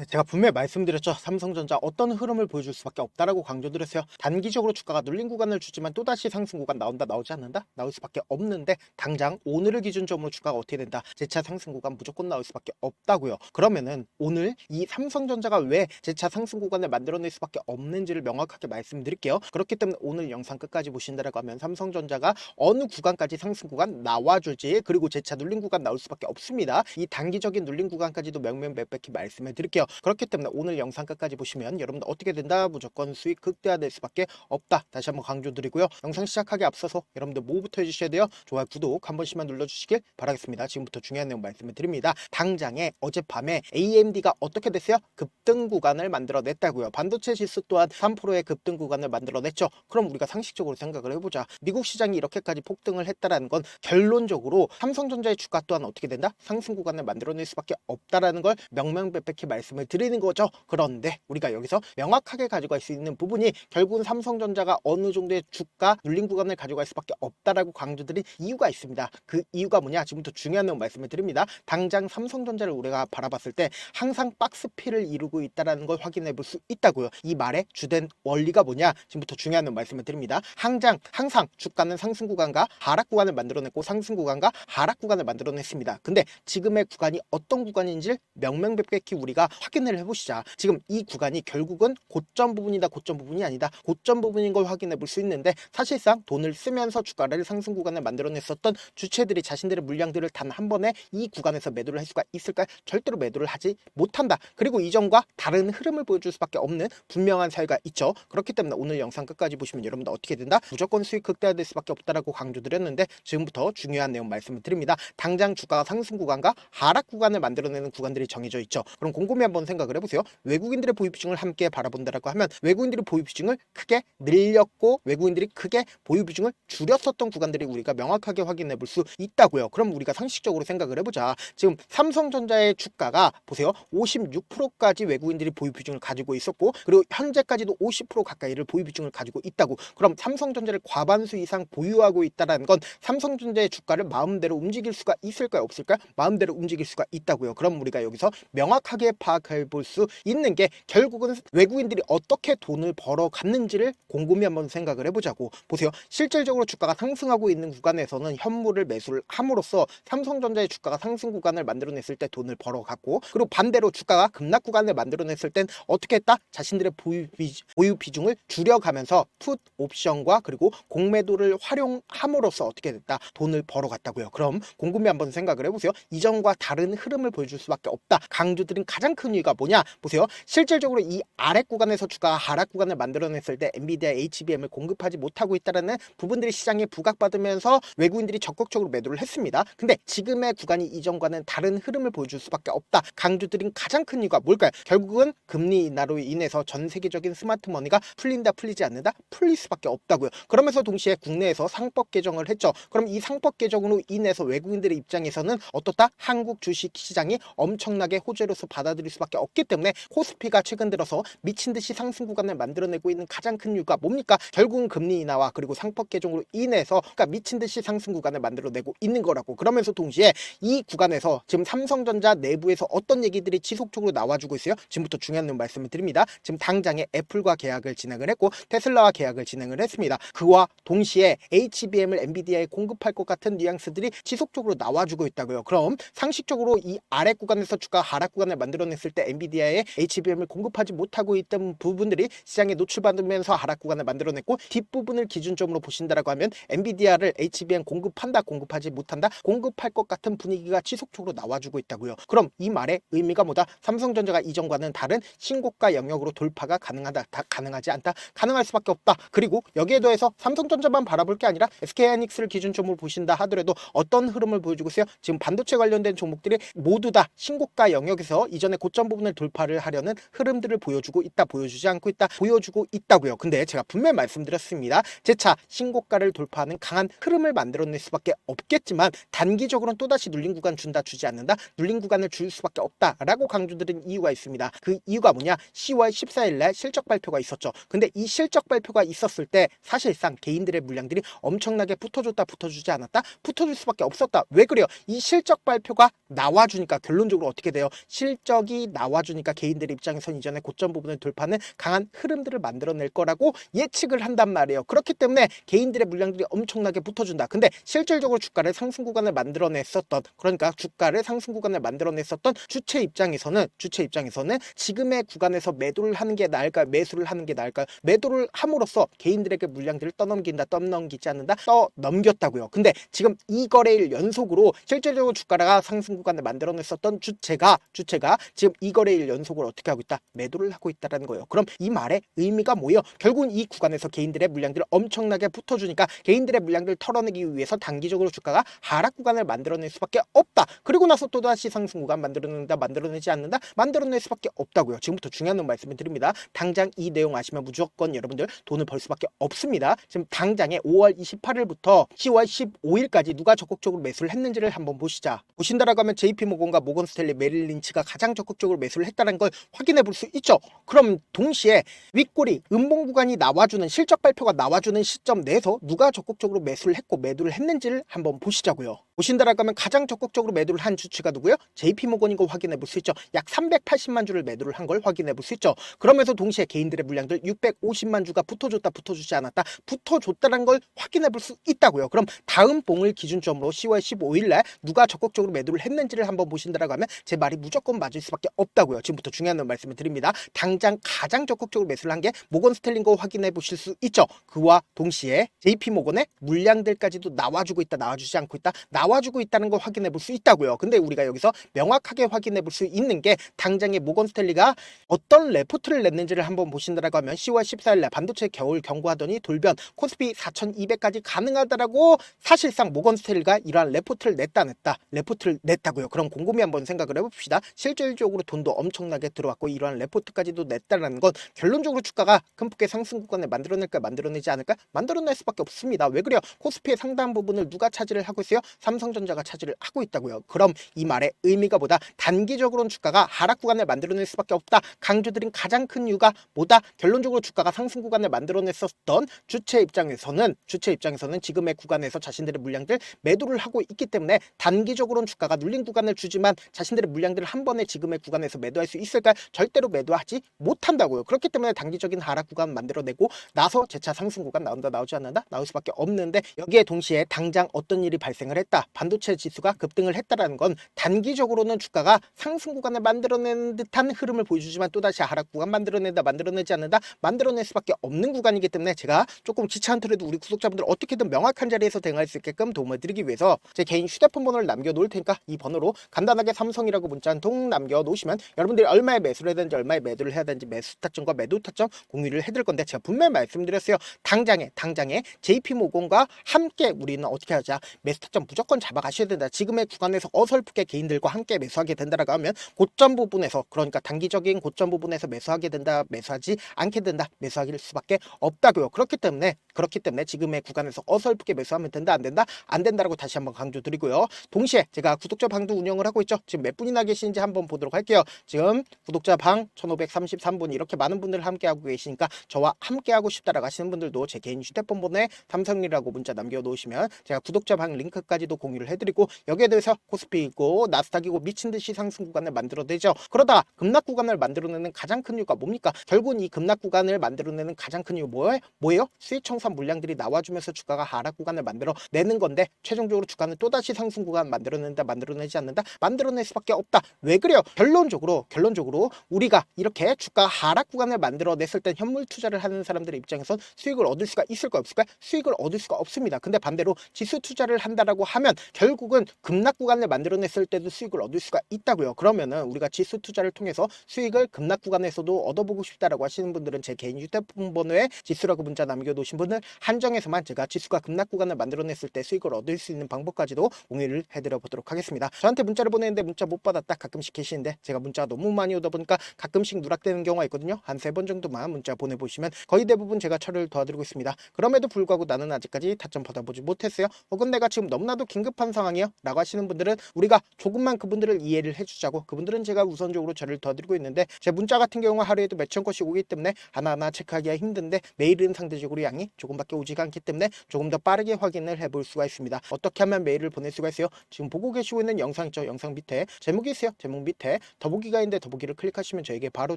네, 제가 분명히 말씀드렸죠. 삼성전자 어떤 흐름을 보여줄 수밖에 없다라고 강조드렸어요. 단기적으로 주가가 눌린 구간을 주지만 또다시 상승 구간 나온다 나오지 않는다 나올 수밖에 없는데 당장 오늘을 기준점으로 주가가 어떻게 된다 재차 상승 구간 무조건 나올 수밖에 없다고요. 그러면은 오늘 이 삼성전자가 왜 재차 상승 구간을 만들어낼 수밖에 없는지를 명확하게 말씀드릴게요. 그렇기 때문에 오늘 영상 끝까지 보신다라고 하면 삼성전자가 어느 구간까지 상승 구간 나와줄지 그리고 재차 눌린 구간 나올 수밖에 없습니다. 이 단기적인 눌린 구간까지도 명명백백히 말씀해 드릴게요. 그렇기 때문에 오늘 영상 끝까지 보시면 여러분들 어떻게 된다 무조건 수익 극대화될 수밖에 없다. 다시 한번 강조드리고요. 영상 시작하기 앞서서 여러분들 뭐부터 해주셔야 돼요? 좋아요, 구독 한 번씩만 눌러주시길 바라겠습니다. 지금부터 중요한 내용 말씀을 드립니다. 당장에 어젯밤에 AMD가 어떻게 됐어요? 급등 구간을 만들어냈다고요. 반도체 지수 또한 3%의 급등 구간을 만들어냈죠. 그럼 우리가 상식적으로 생각을 해보자. 미국 시장이 이렇게까지 폭등을 했다라는 건 결론적으로 삼성전자의 주가 또한 어떻게 된다? 상승 구간을 만들어낼 수밖에 없다라는 걸 명명백백히 말씀을 드리는 거죠. 그런데 우리가 여기서 명확하게 가져갈 수 있는 부분이 결국은 삼성전자가 어느 정도의 주가 눌린 구간을 가져갈 수밖에 없다라고 강조드린 이유가 있습니다. 그 이유가 뭐냐? 지금부터 중요한 내용 말씀을 드립니다. 당장 삼성전자를 우리가 바라봤을 때 항상 박스피를 이루고 있다라는 걸 확인해 볼 수 있다고요. 이 말의 주된 원리가 뭐냐? 지금부터 중요한 내용 말씀을 드립니다. 항상 항상 주가는 상승 구간과 하락 구간을 만들어냈고 상승 구간과 하락 구간을 만들어냈습니다. 근데 지금의 구간이 어떤 구간인지 명명백백히 우리가 확 인을 해보시자. 지금 이 구간이 결국은 고점 부분이다, 고점 부분이 아니다. 고점 부분인 걸 확인해 볼 수 있는데 사실상 돈을 쓰면서 주가를 상승 구간을 만들어냈었던 주체들이 자신들의 물량들을 단 한 번에 이 구간에서 매도를 할 수가 있을까? 절대로 매도를 하지 못한다. 그리고 이전과 다른 흐름을 보여줄 수밖에 없는 분명한 사유가 있죠. 그렇기 때문에 오늘 영상 끝까지 보시면 여러분들 어떻게 된다? 무조건 수익 극대화될 수밖에 없다라고 강조드렸는데 지금부터 중요한 내용 말씀을 드립니다. 당장 주가가 상승 구간과 하락 구간을 만들어내는 구간들이 정해져 있죠. 그럼 곰곰이 한번 생각을 해보세요. 외국인들의 보유 비중을 함께 바라본다라고 하면 외국인들이 보유 비중을 크게 늘렸고 외국인들이 크게 보유 비중을 줄였었던 구간들이 우리가 명확하게 확인해 볼 수 있다고요. 그럼 우리가 상식적으로 생각을 해보자. 지금 삼성전자의 주가가 보세요. 56%까지 외국인들이 보유 비중을 가지고 있었고 그리고 현재까지도 50% 가까이를 보유 비중을 가지고 있다고. 그럼 삼성전자를 과반수 이상 보유하고 있다는 건 삼성전자의 주가를 마음대로 움직일 수가 있을까요? 없을까요? 마음대로 움직일 수가 있다고요. 그럼 우리가 여기서 명확하게 파악 해 볼 수 있는 게 결국은 외국인들이 어떻게 돈을 벌어 갔는지를 곰곰이 한번 생각을 해보자고 보세요. 실질적으로 주가가 상승하고 있는 구간에서는 현물을 매수를 함으로써 삼성전자의 주가가 상승 구간을 만들어냈을 때 돈을 벌어 갔고 그리고 반대로 주가가 급락 구간을 만들어냈을 땐 어떻게 했다? 자신들의 보유, 비, 보유 비중을 줄여가면서 풋 옵션과 그리고 공매도를 활용함으로써 어떻게 됐다? 돈을 벌어 갔다고요. 그럼 곰곰이 한번 생각을 해보세요. 이전과 다른 흐름을 보여줄 수밖에 없다. 강조드린 가장 큰 이유가 뭐냐? 보세요. 실질적으로 이 아래 구간에서 주가가 하락 구간을 만들어냈을 때 엔비디아 HBM을 공급하지 못하고 있다는 부분들이 시장에 부각받으면서 외국인들이 적극적으로 매도를 했습니다. 근데 지금의 구간이 이전과는 다른 흐름을 보여줄 수밖에 없다. 강조드린 가장 큰 이유가 뭘까요? 결국은 금리 인하로 인해서 전 세계적인 스마트 머니가 풀린다 풀리지 않는다 풀릴 수밖에 없다고요. 그러면서 동시에 국내에서 상법 개정을 했죠. 그럼 이 상법 개정으로 인해서 외국인들의 입장에서는 어떻다? 한국 주식 시장이 엄청나게 호재로서 받아들일 수 밖에 없기 때문에 코스피가 최근 들어서 미친 듯이 상승 구간을 만들어내고 있는 가장 큰 이유가 뭡니까? 결국은 금리 인하와 그리고 상법 개정으로 인해서 그러니까 미친 듯이 상승 구간을 만들어내고 있는 거라고. 그러면서 동시에 이 구간에서 지금 삼성전자 내부에서 어떤 얘기들이 지속적으로 나와주고 있어요? 지금부터 중요한 말씀을 드립니다. 지금 당장에 애플과 계약을 진행을 했고 테슬라와 계약을 진행을 했습니다. 그와 동시에 HBM을 엔비디아에 공급할 것 같은 뉘앙스들이 지속적으로 나와주고 있다고요. 그럼 상식적으로 이 아래 구간에서 주가 하락 구간을 만들어냈을 때 엔비디아에 HBM을 공급하지 못하고 있던 부분들이 시장에 노출받으면서 하락 구간을 만들어냈고 뒷부분을 기준점으로 보신다라고 하면 엔비디아를 HBM 공급한다 공급하지 못한다 공급할 것 같은 분위기가 지속적으로 나와주고 있다고요. 그럼 이 말의 의미가 뭐다? 삼성전자가 이전과는 다른 신고가 영역으로 돌파가 가능하다 다 가능하지 않다 가능할 수밖에 없다. 그리고 여기에 더해서 삼성전자만 바라볼 게 아니라 SK하이닉스를 기준점으로 보신다 하더라도 어떤 흐름을 보여주고 있어요? 지금 반도체 관련된 종목들이 모두 다 신고가 영역에서 이전의 고점 부분을 돌파를 하려는 흐름들을 보여주고 있다 보여주지 않고 있다 보여주고 있다고요. 근데 제가 분명히 말씀드렸습니다. 재차 신고가를 돌파하는 강한 흐름을 만들어낼 수밖에 없겠지만 단기적으로는 또다시 눌린 구간 준다 주지 않는다 눌린 구간을 줄 수밖에 없다라고 강조드린 이유가 있습니다. 그 이유가 뭐냐 10월 14일 날 실적 발표가 있었죠. 근데 이 실적 발표가 있었을 때 사실상 개인들의 물량들이 엄청나게 붙어줬다 붙어주지 않았다 붙어줄 수밖에 없었다. 왜 그래요? 이 실적 발표가 나와주니까 결론적으로 어떻게 돼요? 실적이 나와주니까 개인들 입장에선 이전에 고점 부분을 돌파하는 강한 흐름들을 만들어낼 거라고 예측을 한단 말이에요. 그렇기 때문에 개인들의 물량들이 엄청나게 붙어준다. 근데 실질적으로 주가를 상승 구간을 만들어냈었던 그러니까 주가를 상승 구간을 만들어냈었던 주체 입장에서는 주체 입장에서는 지금의 구간에서 매도를 하는 게 나을까요? 매수를 하는 게 나을까요? 매도를 함으로써 개인들에게 물량들을 떠넘긴다, 떠넘기지 않는다, 떠넘겼다고요. 근데 지금 이 거래일 연속으로 실질적으로 주가가 상승 구간을 만들어냈었던 주체가 주체가 지금 이 거래일 연속으로 어떻게 하고 있다? 매도를 하고 있다라는 거예요. 그럼 이 말의 의미가 뭐예요? 결국은 이 구간에서 개인들의 물량들을 엄청나게 붙어주니까 개인들의 물량들을 털어내기 위해서 단기적으로 주가가 하락 구간을 만들어낼 수밖에 없다. 그리고 나서 또다시 상승 구간 만들어낸다, 만들어내지 않는다, 만들어낼 수밖에 없다고요. 지금부터 중요한 말씀을 드립니다. 당장 이 내용 아시면 무조건 여러분들 돈을 벌 수밖에 없습니다. 지금 당장에 5월 28일부터 10월 15일까지 누가 적극적으로 매수를 했는지를 한번 보시자. 보신다라고 하면 JP모건과 모건스탠리, 메릴린치가 가장 적극적으로 매수를 했다는 걸 확인해 볼 수 있죠. 그럼 동시에 윗골이 음봉 구간이 나와주는 실적 발표가 나와주는 시점 내에서 누가 적극적으로 매수를 했고 매도를 했는지를 한번 보시자고요. 보신다라고 하면 가장 적극적으로 매도를 한 주체가 누구요? JP모건인 거 확인해 볼 수 있죠. 약 380만 주를 매도를 한 걸 확인해 볼 수 있죠. 그러면서 동시에 개인들의 물량들 650만 주가 붙어줬다 붙어주지 않았다 붙어줬다는 걸 확인해 볼 수 있다고요. 그럼 다음 봉을 기준점으로 10월 15일 날 누가 적극적으로 매도를 했는지를 한번 보신다라고 하면 제 말이 무조건 맞을 수밖에 없다고요. 지금부터 중요한 말씀을 드립니다. 당장 가장 적극적으로 매수를 한 게 모건 스텔링 거 확인해 보실 수 있죠. 그와 동시에 JP 모건의 물량들까지도 나와주고 있다 나와주지 않고 있다 나와주고 있다는 걸 확인해 볼 수 있다고요. 근데 우리가 여기서 명확하게 확인해 볼 수 있는 게 당장의 모건 스텔리가 어떤 레포트를 냈는지를 한번 보신다라고 하면 10월 14일 날 반도체 겨울 경고하더니 돌변 코스피 4200까지 가능하다라고 사실상 모건 스텔리가 이러한 레포트를 냈다 냈다 레포트를 냈다고요. 그럼 곰곰이 한번 생각을 해봅시다. 실질적으로 돈도 엄청나게 들어왔고 이러한 레포트까지도 냈다라는 건 결론적으로 주가가 큰 폭의 상승 구간을 만들어낼까 만들어내지 않을까 만들어낼 수밖에 없습니다. 왜 그래요? 코스피의 상당 부분을 누가 차지를 하고 있어요? 삼성전자가 차지를 하고 있다고요. 그럼 이 말의 의미가 뭐다? 단기적으로는 주가가 하락 구간을 만들어낼 수밖에 없다. 강조드린 가장 큰 이유가 뭐다? 결론적으로 주가가 상승 구간을 만들어냈었던 주체 입장에서는 주체 입장에서는 지금의 구간에서 자신들의 물량들 매도를 하고 있기 때문에 단기적으로는 주가가 눌린 구간을 주지만 자신들의 물량들을 한 번에 지금의 구간 에서 매도할 수 있을까? 절대로 매도하지 못한다고요. 그렇기 때문에 단기적인 하락 구간 만들어내고 나서 재차 상승 구간 나온다 나오지 않는다 나올 수밖에 없는데 여기에 동시에 당장 어떤 일이 발생을 했다 반도체 지수가 급등을 했다라는 건 단기적으로는 주가가 상승 구간을 만들어내는 듯한 흐름을 보여주지만 또다시 하락 구간 만들어낸다 만들어내지 않는다 만들어낼 수밖에 없는 구간이기 때문에 제가 조금 귀찮더라도 우리 구독자분들 어떻게든 명확한 자리에서 대응할 수 있게끔 도움을 드리기 위해서 제 개인 휴대폰 번호를 남겨놓을 테니까 이 번호로 간단하게 삼성이라고 문자 한 통 남겨놓으 시면 여러분들이 얼마에 매수를 해야 되는지 얼마에 매도를 해야 되는지 매수 타점과 매도 타점 공유를 해드릴 건데 제가 분명히 말씀드렸어요. 당장에 당장에 JP모건과 함께 우리는 어떻게 하자. 매수 타점 무조건 잡아가셔야 된다. 지금의 구간에서 어설프게 개인들과 함께 매수하게 된다라고 하면 고점 부분에서 그러니까 단기적인 고점 부분에서 매수하게 된다 매수하지 않게 된다 매수하길 수밖에 없다고요. 그렇기 때문에 그렇기 때문에 지금의 구간에서 어설프게 매수하면 된다 안 된다? 안 된다라고 다시 한번 강조드리고요. 동시에 제가 구독자 방도 운영을 하고 있죠. 지금 몇 분이나 계신지 한번 보도록 할게요 지금 구독자 방 1533분 이렇게 많은 분들 함께 하고 계시니까 저와 함께 하고 싶다라고 하시는 분들도 제 개인 휴대폰 번호에 삼성이라고 문자 남겨 놓으시면 제가 구독자 방 링크까지도 공유를 해드리고 여기에 대해서 코스피이고 나스닥이고 미친 듯이 상승 구간을 만들어내죠 그러다 급락 구간을 만들어내는 가장 큰 이유가 뭡니까 결국은 이 급락 구간을 만들어내는 가장 큰 이유 뭐예요? 뭐예요? 수익 청산 물량들이 나와주면서 주가가 하락 구간을 만들어 내는 건데 최종적으로 주가는 또다시 상승 구간 만들어낸다 만들어내지 않는다 만들어낼 수밖에 없다 왜 그래요? 결론적으로 결론적으로 우리가 이렇게 주가 하락 구간을 만들어냈을 땐 현물 투자를 하는 사람들의 입장에선 수익을 얻을 수가 있을까 없을까? 수익을 얻을 수가 없습니다. 근데 반대로 지수 투자를 한다라고 하면 결국은 급락 구간을 만들어냈을 때도 수익을 얻을 수가 있다고요. 그러면은 우리가 지수 투자를 통해서 수익을 급락 구간에서도 얻어보고 싶다라고 하시는 분들은 제 개인 휴대폰 번호에 지수라고 문자 남겨놓으신 분들 한정해서만 제가 지수가 급락 구간을 만들어냈을 때 수익을 얻을 수 있는 방법까지도 공유를 해드려 보도록 하겠습니다. 저한테 문자를 보내는데 문자 못 받았다 가끔씩 계시는데 제가 문자가 너무 많이 오다 보니까 가끔씩 누락되는 경우가 있거든요. 한 세 번 정도만 문자 보내보시면 거의 대부분 제가 처리를 도와드리고 있습니다. 그럼에도 불구하고 나는 아직까지 타점 받아보지 못했어요. 혹은 내가 지금 너무나도 긴급한 상황이요. 라고 하시는 분들은 우리가 조금만 그분들을 이해를 해주자고 그분들은 제가 우선적으로 처리를 도와드리고 있는데 제 문자 같은 경우 하루에도 몇천 건씩 오기 때문에 하나하나 체크하기가 힘든데 메일은 상대적으로 양이 조금밖에 오지가 않기 때문에 조금 더 빠르게 확인을 해볼 수가 있습니다. 어떻게 하면 메일을 보낼 수가 있어요? 지금 보고 계시고 있는 영상 있죠? 영상 밑에 제목이 있어요. 제목 밑에 더보기가 있는데 더보기를 클릭하시면 저에게 바로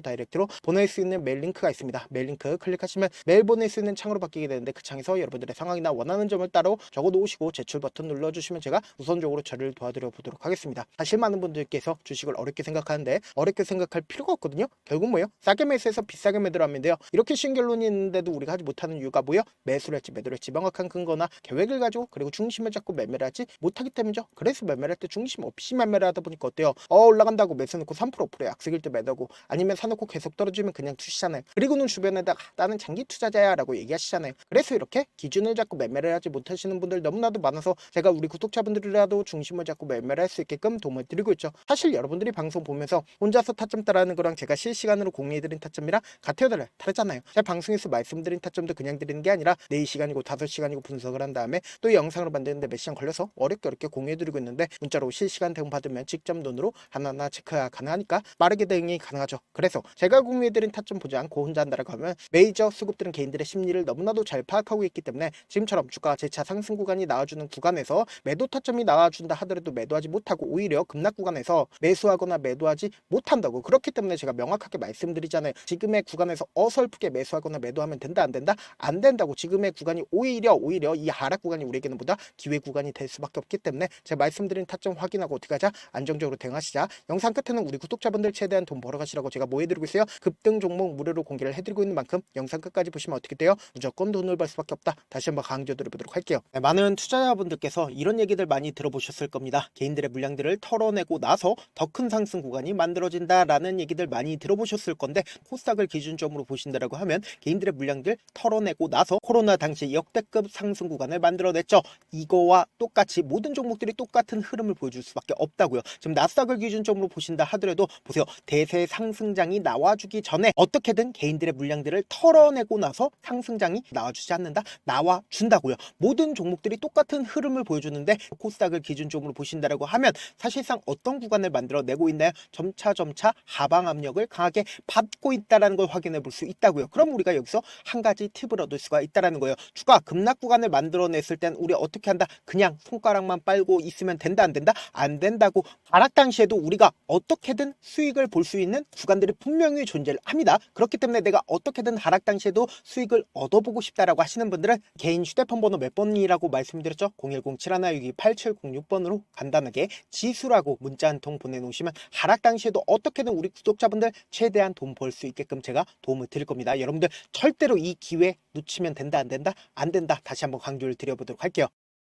다이렉트로 보낼 수 있는 메일 링크가 있습니다. 메일 링크 클릭하시면 메일 보낼 수 있는 창으로 바뀌게 되는데 그 창에서 여러분들의 상황이나 원하는 점을 따로 적어 놓으시고 제출 버튼 눌러주시면 제가 우선적으로 저를 도와드려 보도록 하겠습니다. 사실 많은 분들께서 주식을 어렵게 생각하는데 어렵게 생각할 필요가 없거든요. 결국 뭐요? 싸게 매수해서 비싸게 매도를 하면 돼요. 이렇게 쉬운 결론이 있는데도 우리가 하지 못하는 이유가 뭐요? 매수를 할지 매도를 할지 명확한 근거나 계획을 가지고 그리고 중심을 잡고 매매를 하지 못하기 때문이죠. 그래서 매매를 할 때 중심 없이 매매를 하다 보니까 어때요? 어 올라간다고 매수 놓고 3% 5% 약속일 때 매도고 아니면 사놓고 계속 떨어지면 그냥 투시잖아요. 그리고는 주변에다가 아, 나는 장기 투자자야 라고 얘기하시잖아요. 그래서 이렇게 기준을 잡고 매매를 하지 못하시는 분들 너무나도 많아서 제가 우리 구독자분들이라도 중심을 잡고 매매를 할 수 있게끔 도움을 드리고 있죠. 사실 여러분들이 방송 보면서 혼자서 타점 따라하는 거랑 제가 실시간으로 공유해드린 타점이랑 같아요 달라요. 다르잖아요. 제가 방송에서 말씀드린 타점도 그냥 드리는 게 아니라 4시간이고 5시간이고 분석을 한 다음에 또 영상으로 만드는데 몇 시간 걸려서 어렵게 어렵게 공유해드리고 있는데 문자로 실시간 대응 받으면 직접 눈으로 하나하나 체크가 하니까 빠르게 대응이 가능하죠. 그래서 제가 공유해드린 타점 보지 않고 혼자 한다라고 하면 메이저 수급들은 개인들의 심리를 너무나도 잘 파악하고 있기 때문에 지금처럼 주가 재차 상승 구간이 나와주는 구간에서 매도 타점이 나와준다 하더라도 매도하지 못하고 오히려 급락 구간에서 매수하거나 매도하지 못한다고. 그렇기 때문에 제가 명확하게 말씀드리잖아요. 지금의 구간에서 어설프게 매수하거나 매도하면 된다 안 된다? 안 된다고. 지금의 구간이 오히려 오히려 이 하락 구간이 우리에게는 보다 기회 구간이 될 수밖에 없기 때문에 제가 말씀드린 타점 확인하고 어떻게 하자? 안정적으로 대응하시자. 영상 끝에는 우리 구독자분들 최대한 돈 벌어가시라고 제가 뭐 해드리고 있어요. 급등 종목 무료로 공개를 해드리고 있는 만큼 영상 끝까지 보시면 어떻게 돼요? 무조건 돈을 벌 수밖에 없다. 다시 한번 강조드려보도록 할게요. 네, 많은 투자자분들께서 이런 얘기들 많이 들어보셨을 겁니다. 개인들의 물량들을 털어내고 나서 더 큰 상승 구간이 만들어진다라는 얘기들 많이 들어보셨을 건데 코스닥을 기준점으로 보신다라고 하면 개인들의 물량들 털어내고 나서 코로나 당시 역대급 상승 구간을 만들어냈죠. 이거와 똑같이 모든 종목들이 똑같은 흐름을 보여줄 수밖에 없다고요. 지금 나스닥을 기준점으로 보신다 하더라도 보세요. 대세 상승장이 나와주기 전에 어떻게든 개인들의 물량들을 털어내고 나서 상승장이 나와주지 않는다? 나와준다고요. 모든 종목들이 똑같은 흐름을 보여주는데 코스닥을 기준점으로 보신다라고 하면 사실상 어떤 구간을 만들어내고 있나요? 점차 점차 하방 압력을 강하게 받고 있다라는 걸 확인해 볼 수 있다고요. 그럼 우리가 여기서 한 가지 팁을 얻을 수가 있다라는 거예요. 주가 급락 구간을 만들어냈을 땐 우리 어떻게 한다? 그냥 손가락만 빨고 있으면 된다 안 된다? 안 된다고 하락 당시에도 우리가 어떻게 든 수익을 볼 수 있는 구간들이 분명히 존재를 합니다. 그렇기 때문에 내가 어떻게든 하락 당시에도 수익을 얻어보고 싶다라고 하시는 분들은 개인 휴대폰 번호 몇 번이라고 말씀드렸죠? 010-7162-8706번으로 간단하게 지수라고 문자 한 통 보내놓으시면 하락 당시에도 어떻게든 우리 구독자분들 최대한 돈 벌 수 있게끔 제가 도움을 드릴 겁니다. 여러분들 절대로 이 기회 놓치면 된다 안 된다? 안 된다. 다시 한번 강조를 드려보도록 할게요.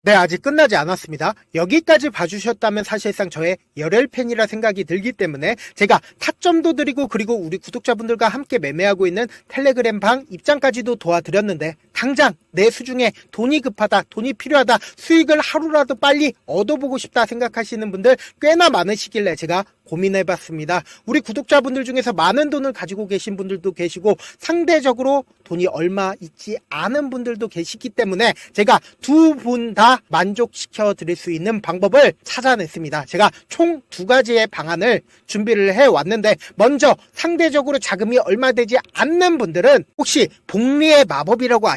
네, 아직 끝나지 않았습니다. 여기까지 봐주셨다면 사실상 저의 열혈 팬이라 생각이 들기 때문에 제가 타점도 드리고 그리고 우리 구독자분들과 함께 매매하고 있는 텔레그램 방 입장까지도 도와드렸는데 당장 내 수중에 돈이 급하다, 돈이 필요하다, 수익을 하루라도 빨리 얻어보고 싶다 생각하시는 분들 꽤나 많으시길래 제가 고민해봤습니다. 우리 구독자분들 중에서 많은 돈을 가지고 계신 분들도 계시고 상대적으로 돈이 얼마 있지 않은 분들도 계시기 때문에 제가 두 분 다 만족시켜 드릴 수 있는 방법을 찾아냈습니다. 제가 총 두 가지의 방안을 준비를 해 왔는데 먼저 상대적으로 자금이 얼마 되지 않는 분들은 혹시 복리의 마법이라고 아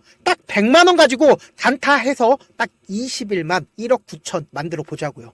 딱 100만 원 가지고 단타해서 딱 20일만 1억 9천 만들어 보자고요.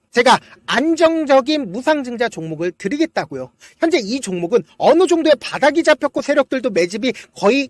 제가 안정적인 무상증자 종목을 드리겠다고요. 현재 이 종목은 어느 정도의 바닥이 잡혔고 세력들도 매집이 거의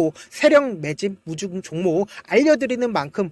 세력 매집 무중 종목 알려드리는 만큼